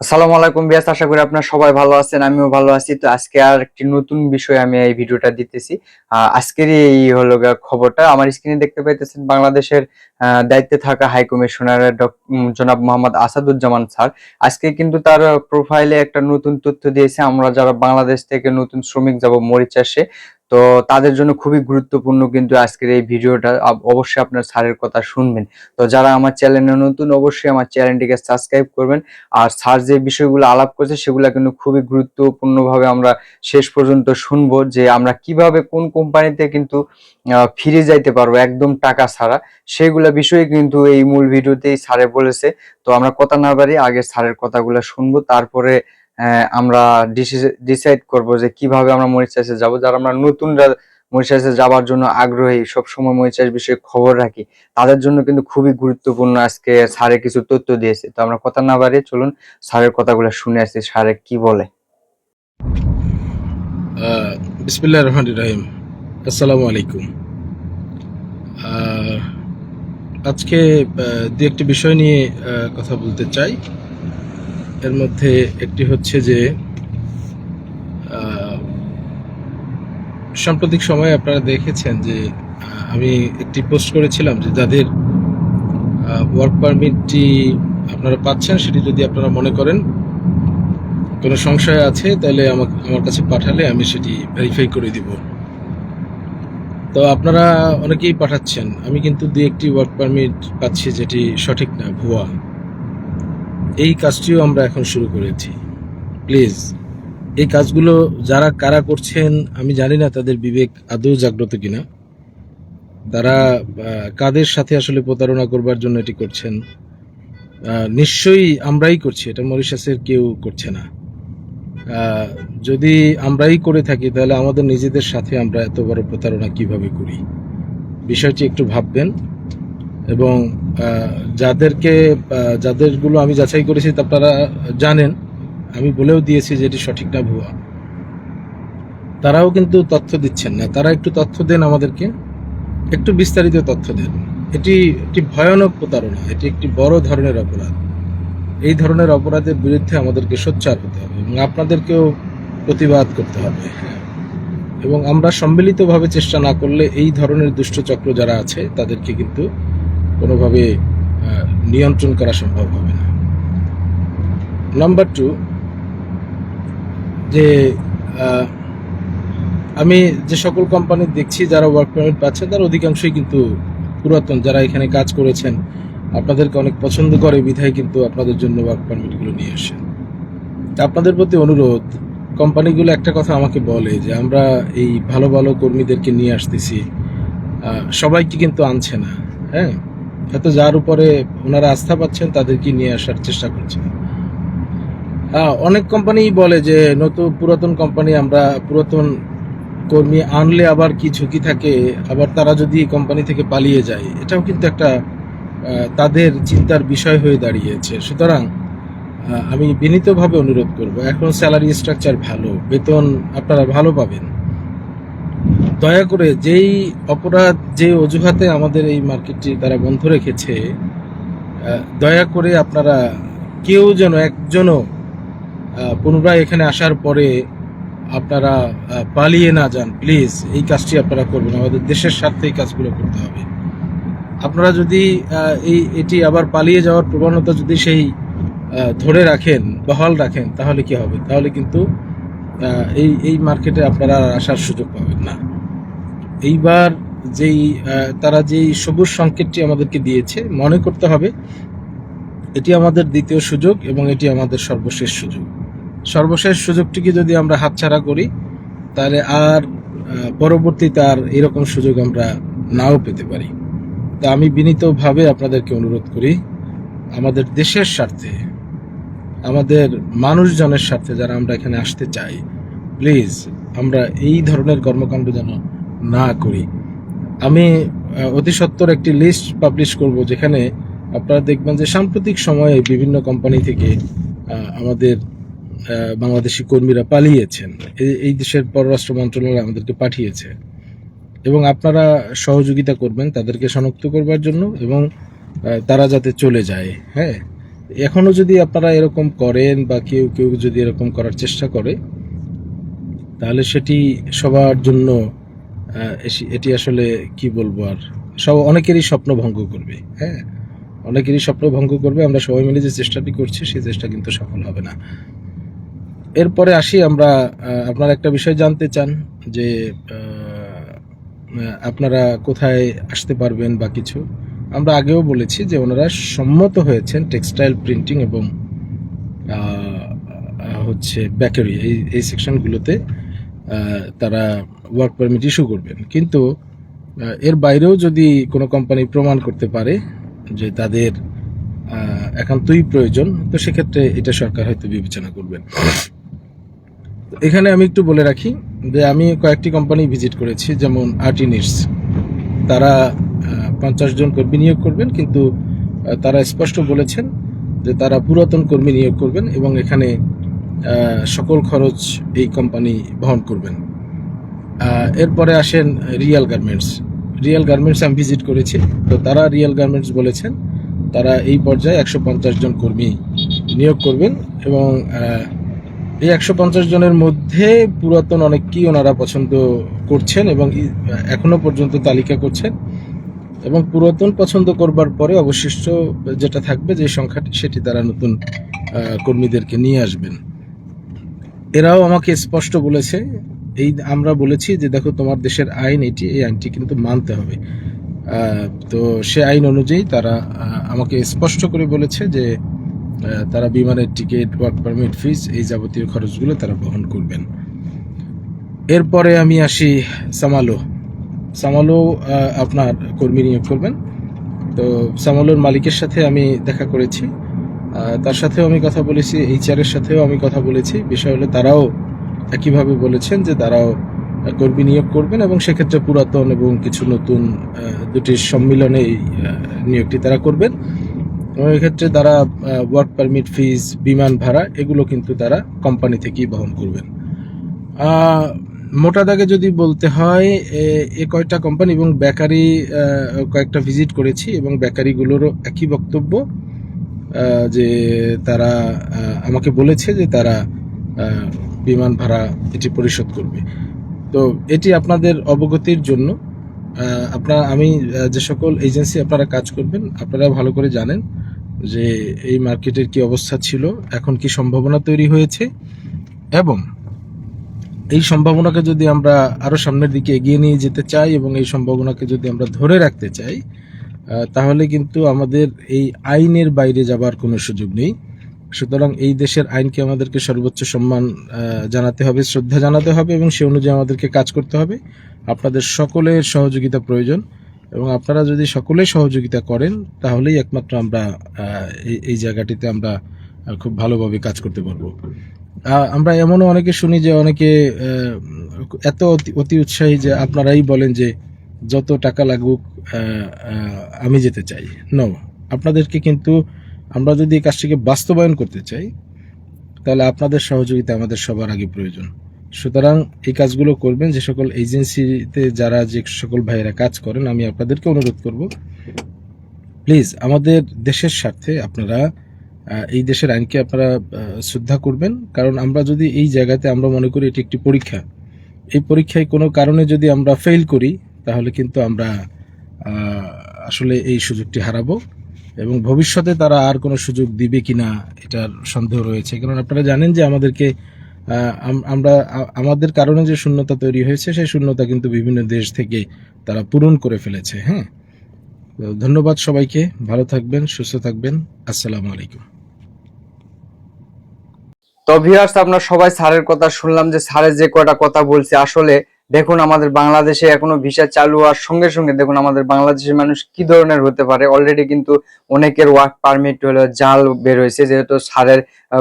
আসসালামু আলাইকুম বিয়াস, আশা করি আপনারা সবাই ভালো আছেন, আমিও ভালো আছি। তো আজকে আর একটি নতুন বিষয় আমি এই ভিডিওটা দিতেছি। আজকের এই হলো খবরটা, আমার স্ক্রিনে দেখতে পাইতেছেন বাংলাদেশের দায়িত্বে থাকা হাই কমিশনার জনাব মোহাম্মদ আসাদুজ্জামান স্যার। আজকে কিন্তু তার প্রোফাইলে একটা নতুন তথ্য দিয়েছে, আমরা যারা বাংলাদেশ থেকে নতুন শ্রমিক যাব মরিচাষে তো তাদের জন্য খুবই গুরুত্বপূর্ণ কিন্তু আজকের এই ভিডিওটা। অবশ্যই আপনার স্যারের কথা শুনবেন। তো যারা আমার চ্যানেলে নতুন, অবশ্যই আমার চ্যানেলটিকে সাবস্ক্রাইব করবেন। আর স্যার যে বিষয়গুলো আলাপ করছে সেগুলো কিন্তু খুবই গুরুত্বপূর্ণ ভাবে আমরা শেষ পর্যন্ত শুনব যে আমরা কীভাবে কোন কোম্পানিতে কিন্তু ফিরে যাইতে পারব একদম টাকা ছাড়া। সেগুলা বিষয়ে কিন্তু এই মূল ভিডিওতেই স্যারে বলেছে। তো আমরা কথা না বাড়ি আগে স্যারের কথাগুলো শুনব। তারপরে আমরা ডিসাইড করব যে কীভাবে আমরা মরিচাষে যাব। যারা আমরা নতুনরা মরিচাষে যাবার জন্য আগ্রহী, সবসময় মরিচাষ বিষয়ে খবর রাখি, তাদের জন্য কিন্তু খুবই গুরুত্বপূর্ণ আজকে স্যারে কিছু তথ্য দিয়েছে। তো আমরা কথা না বাড়িয়ে চলুন, স্যারের কথাগুলো শুনে আসছি স্যারে কি বলে? বিসমিল্লাহ রহমান রাহিম। আসসালামু আলাইকুম। আজকে দু একটি বিষয় নিয়ে কথা বলতে চাই। এর মধ্যে একটি হচ্ছে যে সাম্প্রতিক সময়ে আপনারা দেখেছেন যে আমি একটি পোস্ট করেছিলাম যে যাদের ওয়ার্ক পারমিটটি আপনারা পাচ্ছেন, সেটি যদি আপনারা মনে করেন, কোনো সংশয় আছে, তাহলে আমাকে, আমার কাছে পাঠালে আমি সেটি ভেরিফাই করে দিব। তো আপনারা অনেকেই পাঠাচ্ছেন। আমি কিন্তু দু একটি ওয়ার্ক পারমিট পাচ্ছি যেটি সঠিক না, ভুয়া। এই কাজটিও আমরা এখন শুরু করেছি। প্লিজ, এই কাজগুলো যারা কারা করছেন আমি জানি না তাদের বিবেক আদৌ জাগ্রত কিনা। তারা কাদের সাথে আসলে প্রতারণা করবার জন্য এটি করছেন? নিশ্চয়ই আমরাই করছি, এটা মরিশাসের কেউ করছে না। যদি আমরাই করে থাকি, তাহলে আমাদের নিজেদের সাথে আমরা এত বড় প্রতারণা কীভাবে করি? বিষয়টি একটু ভাববেন। এবং যাদেরকে যাদেরগুলো আমি যাচাই করেছি তা আপনারা জানেন। আমি বলেও দিয়েছি যে এটি সঠিক না ভুয়া। তারাও কিন্তু তথ্য দিচ্ছেন না। তারা একটু তথ্য দেন আমাদেরকে। একটু বিস্তারিত তথ্য দেন। এটি একটি ভয়ানক প্রতারণা। এটি একটি বড় ধরনের অপরাধ। এই ধরনের অপরাধের বিরুদ্ধে আমাদেরকে সোচ্চার হতে হবে এবং আপনাদেরকেও প্রতিবাদ করতে হবে। এবং আমরা সম্মিলিতভাবে চেষ্টা না করলে এই ধরনের দুষ্টচক্র যারা আছে, তাদেরকে কিন্তু কোনোভাবে নিয়ন্ত্রণ করা সম্ভব হবে না। নাম্বার টু যে আমি যে সকল কোম্পানি দেখছি যারা ওয়ার্ক পারমিট পাচ্ছে, তার অধিকাংশই কিন্তু পুরাতন। যারা এখানে কাজ করেছেন, আপনাদেরকে অনেক পছন্দ করে, বিধায় কিন্তু আপনাদের জন্য ওয়ার্ক পারমিটগুলো নিয়ে আসেন। আপনাদের প্রতি অনুরোধ কোম্পানিগুলো একটা কথা আমাকে বলে যে, আমরা এই ভালো ভালো কর্মীদেরকে নিয়ে আসতেছি। সবাইকে কিন্তু আনছে না হ্যাঁ? হয়তো যার উপরে ওনারা আস্থা পাচ্ছেন, তাদেরকে নিয়ে আসার চেষ্টা করছেন হ্যাঁ অনেক কোম্পানি বলে যে, নতুন পুরাতন কোম্পানি আমরা পুরাতন কর্মী আনলে আবার কি ঝুঁকি থাকে, আবার তারা যদি কোম্পানি থেকে পালিয়ে যায়, এটাও কিন্তু একটা তাদের চিন্তার বিষয় হয়ে দাঁড়িয়েছে। সুতরাং আমি বিনীতভাবে অনুরোধ করব, এখন স্যালারি স্ট্রাকচার ভালো, বেতন আপনারা ভালো পাবেন। দয়া করে যেই অপরাধ যে অজুহাতে আমাদের এই মার্কেটটি তারা বন্ধ রেখেছে দয়া করে আপনারা কেউ যেন একজনও পুনরায় এখানে আসার পরে আপনারা পালিয়ে না যান। প্লিজ, এই কাজটি আপনারা করবেন। আমাদের দেশের স্বার্থে এই কাজগুলো করতে হবে। আপনারা যদি এই, এটি আবার পালিয়ে যাওয়ার প্রবণতা যদি সেই ধরে রাখেন, বহাল রাখেন, তাহলে কি হবে? তাহলে কিন্তু এই এই মার্কেটে আপনারা আসার সুযোগ পাবেন না। এইবার যেই তারা যেই সবুজ সংকেতটি আমাদেরকে দিয়েছে, মনে করতে হবে এটি আমাদের দ্বিতীয় সুযোগ এবং এটি আমাদের সর্বশেষ সুযোগ। সর্বশেষ সুযোগটিকে যদি আমরা হাতছাড়া করি, তাহলে আর পরবর্তীতে আর এরকম সুযোগ আমরা নাও পেতে পারি। তা আমি বিনীতভাবে আপনাদেরকে অনুরোধ করি, আমাদের দেশের স্বার্থে, আমাদের মানুষজনের স্বার্থে যারা আমরা এখানে আসতে চাই, প্লিজ আমরা এই ধরনের কর্মকাণ্ড যেন না করি। আমি আহ, অতি সত্বর একটি লিস্ট পাবলিশ করব যেখানে আপনারা দেখবেন যে সাম্প্রতিক সময়ে বিভিন্ন কোম্পানি থেকে আমাদের বাংলাদেশি কর্মীরা পালিয়েছেন। এই- দেশের পররাষ্ট্র মন্ত্রণালয় আমাদেরকে পাঠিয়েছে। এবং আপনারা সহযোগিতা করবেন তাদেরকে শনাক্ত করবার জন্য এবং তারা যাতে চলে যায় হ্যাঁ? এখনও যদি আপনারা এরকম করেন বা কেউ কেউ যদি এরকম করার চেষ্টা করে তাহলে সেটি সবার জন্য এটি আসলে কি বলব আর? সব অনেকেরই স্বপ্ন ভঙ্গ করবে হ্যাঁ? অনেকেরই স্বপ্ন ভঙ্গ করবে, আমরা সবাই মিলে যে চেষ্টাটি করছি, সেই চেষ্টা কিন্তু সফল হবে না। এরপরে আসি আমরা আপনার একটা বিষয় জানতে চান যে আপনারা কোথায় আসতে পারবেন বা কিছু? আমরা আগেও বলেছি যে ওনারা সম্মত হয়েছেন টেক্সটাইল প্রিন্টিং এবং হচ্ছে বেকারি এই এই সেকশনগুলোতে। তারা ওয়ার্ক পারমিট ইস্যু করবেন। কিন্তু এর বাইরেও যদি কোনো কোম্পানি প্রমাণ করতে পারে যে তাদের একান্তই প্রয়োজন, তো সেক্ষেত্রে এটা সরকার হয়তো বিবেচনা করবেন। এখানে আমি একটু বলে রাখি যে আমি কয়েকটি কোম্পানি ভিজিট করেছি, যেমন আর্টিনিস তারা পঞ্চাশ জন কর্মী নিয়োগ করবেন, কিন্তু তারা স্পষ্ট বলেছেন যে তারা পুরাতন কর্মী নিয়োগ করবেন এবং এখানে সকল খরচ এই কোম্পানি বহন করবেন। এরপরে আসেন রিয়াল গার্মেন্টস রিয়াল গার্মেন্টস আমি ভিজিট করেছি। তো তারা রিয়াল গার্মেন্টস বলেছেন, তারা এই পর্যায়ে একশো পঞ্চাশ জন কর্মী নিয়োগ করবেন এবং এই একশো পঞ্চাশ জনের মধ্যে পুরাতন অনেককেই ওনারা পছন্দ করছেন এবং ই- এখনও পর্যন্ত তালিকা করছেন এবং পুরাতন পছন্দ করবার পরে অবশিষ্ট যেটা থাকবে যে সংখ্যাটি সেটি তারা নতুন কর্মীদেরকে নিয়ে আসবেন। এরাও আমাকে স্পষ্ট বলেছে, এই আমরা বলেছি যে দেখো তোমার দেশের আইন এটি, এই আইনটি কিন্তু মানতে হবে। তো সে আইন অনুযায়ী তারা আমাকে স্পষ্ট করে বলেছে যে তারা বিমানের টিকিট ওয়ার্ক পারমিট ফিস এই যাবতীয় খরচগুলো তারা বহন করবেন। এরপরে আমি আসি সামালো। সামালো আপনার কর্মী নিয়োগ করবেন। তো সামালোর মালিকের সাথে আমি দেখা করেছি। তার সাথেও আমি কথা বলেছি এইচআর এর সাথেও আমি কথা বলেছি। বিষয় হলো তারাও একইভাবে বলেছেন যে তারাও কর্মী নিয়োগ করবেন এবং সেক্ষেত্রে পুরাতন এবং কিছু নতুন আহ, দুটি সম্মিলনে নিয়োগটি তারা করবেন। এবং এক্ষেত্রে তারা ওয়ার্ক পারমিট ফিজ বিমান ভাড়া এগুলো কিন্তু তারা কোম্পানি থেকেই বহন করবেন। মোটা দাগে যদি বলতে হয় এ- কয়েকটা কোম্পানি এবং বেকারি কয়েকটা ভিজিট করেছি এবং বেকারিগুলোরও একই বক্তব্য। যে তারা আমাকে বলেছে যে তারা বিমান ভাড়া এটি পরিশোধ করবে। তো এটি আপনাদের অবগতির জন্য আপনারা, আমি যে সকল এজেন্সি আপনারা কাজ করবেন, আপনারা ভালো করে জানেন যে এই মার্কেটের কি অবস্থা ছিল, এখন কি সম্ভাবনা তৈরি হয়েছে এবং এই সম্ভাবনাকে যদি আমরা আরও সামনের দিকে এগিয়ে নিয়ে যেতে চাই এবং এই সম্ভাবনাকে যদি আমরা ধরে রাখতে চাই তাহলে কিন্তু আমাদের এই আইনের বাইরে যাবার কোনো সুযোগ নেই। সুতরাং এই দেশের আইনকে আমাদেরকে সর্বোচ্চ সম্মান জানাতে হবে, শ্রদ্ধা জানাতে হবে এবং সে অনুযায়ী আমাদেরকে কাজ করতে হবে। আপনাদের সকলের সহযোগিতা প্রয়োজন এবং আপনারা যদি সকলে সহযোগিতা করেন, তাহলেই একমাত্র আমরা এই- জায়গাটিতে আমরা খুব ভালোভাবে কাজ করতে পারব। আমরা এমনও অনেকে শুনি যে অনেকে এত অতি উৎসাহী যে আপনারাই বলেন যে যত টাকা লাগুক আমি যেতে চাই। নো আপনাদেরকে কিন্তু আমরা যদি এই কাজটিকে বাস্তবায়ন করতে চাই, তাহলে আপনাদের সহযোগিতা আমাদের সবার আগে প্রয়োজন। সুতরাং এই কাজগুলো করবেন, যে সকল এজেন্সিতে যারা, যে সকল ভাইয়েরা কাজ করেন, আমি আপনাদেরকে অনুরোধ করব প্লিজ আমাদের দেশের স্বার্থে আপনারা এই দেশের আইনকে আপনারা শ্রদ্ধা করবেন। কারণ আমরা যদি এই জায়গাতে আমরা মনে করি এটি একটি পরীক্ষা, এই পরীক্ষায় কোনো কারণে যদি আমরা ফেল করি তাহলে কিন্তু আমরা আসলে এই সুযোগটি হারাবো এবং ভবিষ্যতে তারা আর কোনো সুযোগ দিবে কিনা এটার সন্দেহ রয়েছে। কারণ আপনারা জানেন যে আমাদেরকে আমরা আমাদের কারণে যে শূন্যতা তৈরি হয়েছে, সেই শূন্যতা কিন্তু বিভিন্ন দেশ থেকে তারা পূরণ করে ফেলেছে হ্যাঁ? ধন্যবাদ সবাইকে, ভালো থাকবেন, সুস্থ থাকবেন, আসসালামু আলাইকুম। তো ভিউয়ার্স আপনার সবাই স্যারের কথা শুনলাম যে স্যারের যে কয়টা কথা বলছে, আসলে দেখুন, আমাদের বাংলাদেশে এখনও ভিসা চালু হওয়ার সঙ্গে সঙ্গে দেখুন, আমাদের বাংলাদেশের মানুষ কি ধরনের হতে পারে? অলরেডি কিন্তু অনেকের ওয়ার্ক পারমিট হলো, জাল বের হয়েছে, যেহেতু স্যারের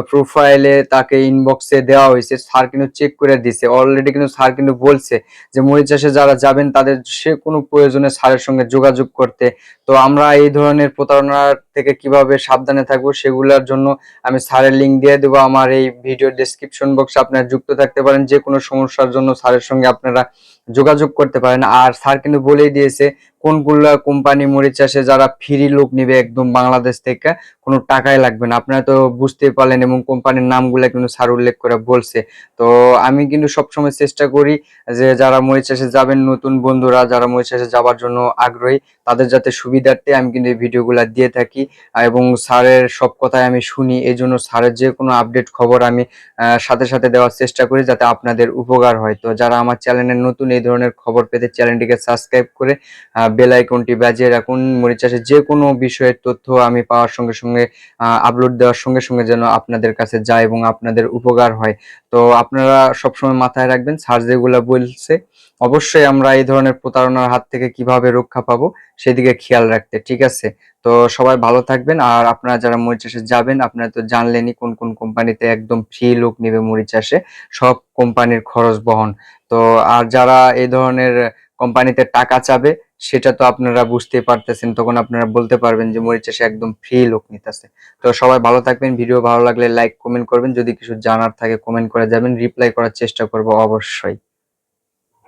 প্রোফাইলে তাকে ইনবক্সে দেওয়া হয়েছে, স্যার কিন্তু চেক করে দিছে। অলরেডি কিন্তু স্যার কিন্তু বলছে যে মরিচাষে যারা যাবেন, তাদের সে কোনো প্রয়োজনে স্যারের সঙ্গে যোগাযোগ করতে। তো আমরা এই ধরনের প্রতারণার থেকে কীভাবে সাবধানে থাকব, সেগুলোর জন্য আমি স্যারের লিঙ্ক দিয়ে দেবো। আমার এই ভিডিও ডেসক্রিপশন বক্সে আপনারা যুক্ত থাকতে পারেন যে কোনো সমস্যার জন্য স্যারের সঙ্গে আপনারা আপনারা যোগাযোগ করতে পারেন আর স্যার কিন্তু বলেই দিয়েছে, কোনগুলা কোম্পানি মরিচ চাষে যারা ফ্রি লোক নিবে একদম বাংলাদেশ থেকে, কোনো টাকাই লাগবে না। আপনারা তো বুঝতেই পারলেন এবং কোম্পানির নামগুলা কিন্তু স্যার উল্লেখ করে বলছে। তো আমি কিন্তু সবসময় চেষ্টা করি যে যারা মরিচ চাষে যাবেন, নতুন বন্ধুরা যারা মরিচ চাষে যাওয়ার জন্য আগ্রহী, তাদের যাতে সুবিধার্থে আমি কিন্তু এই ভিডিওগুলো দিয়ে থাকি। এবং স্যারের সব কথাই আমি শুনি এই জন্য স্যারের যে কোনো আপডেট খবর আমি সাথে সাথে দেওয়ার চেষ্টা করি যাতে আপনাদের উপকার হয়। তো যারা আমার চ্যানেলের নতুন এই ধরনের খবর পেতে চ্যানেলটিকে সাবস্ক্রাইব করে বেল আইকনটি বাজিয়ে রাখুন। মরিচ চাষের যে কোনো বিষয়ের তথ্য আমি পাওয়ার সঙ্গে সঙ্গে আপলোড দেওয়ার সঙ্গে সঙ্গে যেন আপনাদের কাছে যায় এবং আপনাদের উপকার হয়। তো আপনারা সবসময় মাথায় রাখবেন স্যার যেগুলো বলছে অবশ্যই আমরা এই ধরনের প্রতারণার হাত থেকে কীভাবে রক্ষা পাবো সেদিকে খেয়াল রাখতে, ঠিক আছে? তো সবাই ভালো থাকবেন আর আপনারা যারা মরিচ চাষে যাবেন, আপনারা তো জানলেনই কোন কোন কোম্পানিতে একদম ফ্রি লোক নেবে মরিচ চাষে, সব কোম্পানির খরচ বহন। তো আর যারা এই ধরনের কোম্পানিতে টাকা চাবে, সেটা তো আপনারা বুঝতেই পারতেছেন, তখন আপনারা বলতে পারবেন যে মরিচ চাষে একদম ফ্রি লোক নিতেছে। তো সবাই ভালো থাকবেন, ভিডিও ভালো লাগলে লাইক কমেন্ট করবেন, যদি কিছু জানার থাকে কমেন্ট করে যাবেন রিপ্লাই করার চেষ্টা করব অবশ্যই।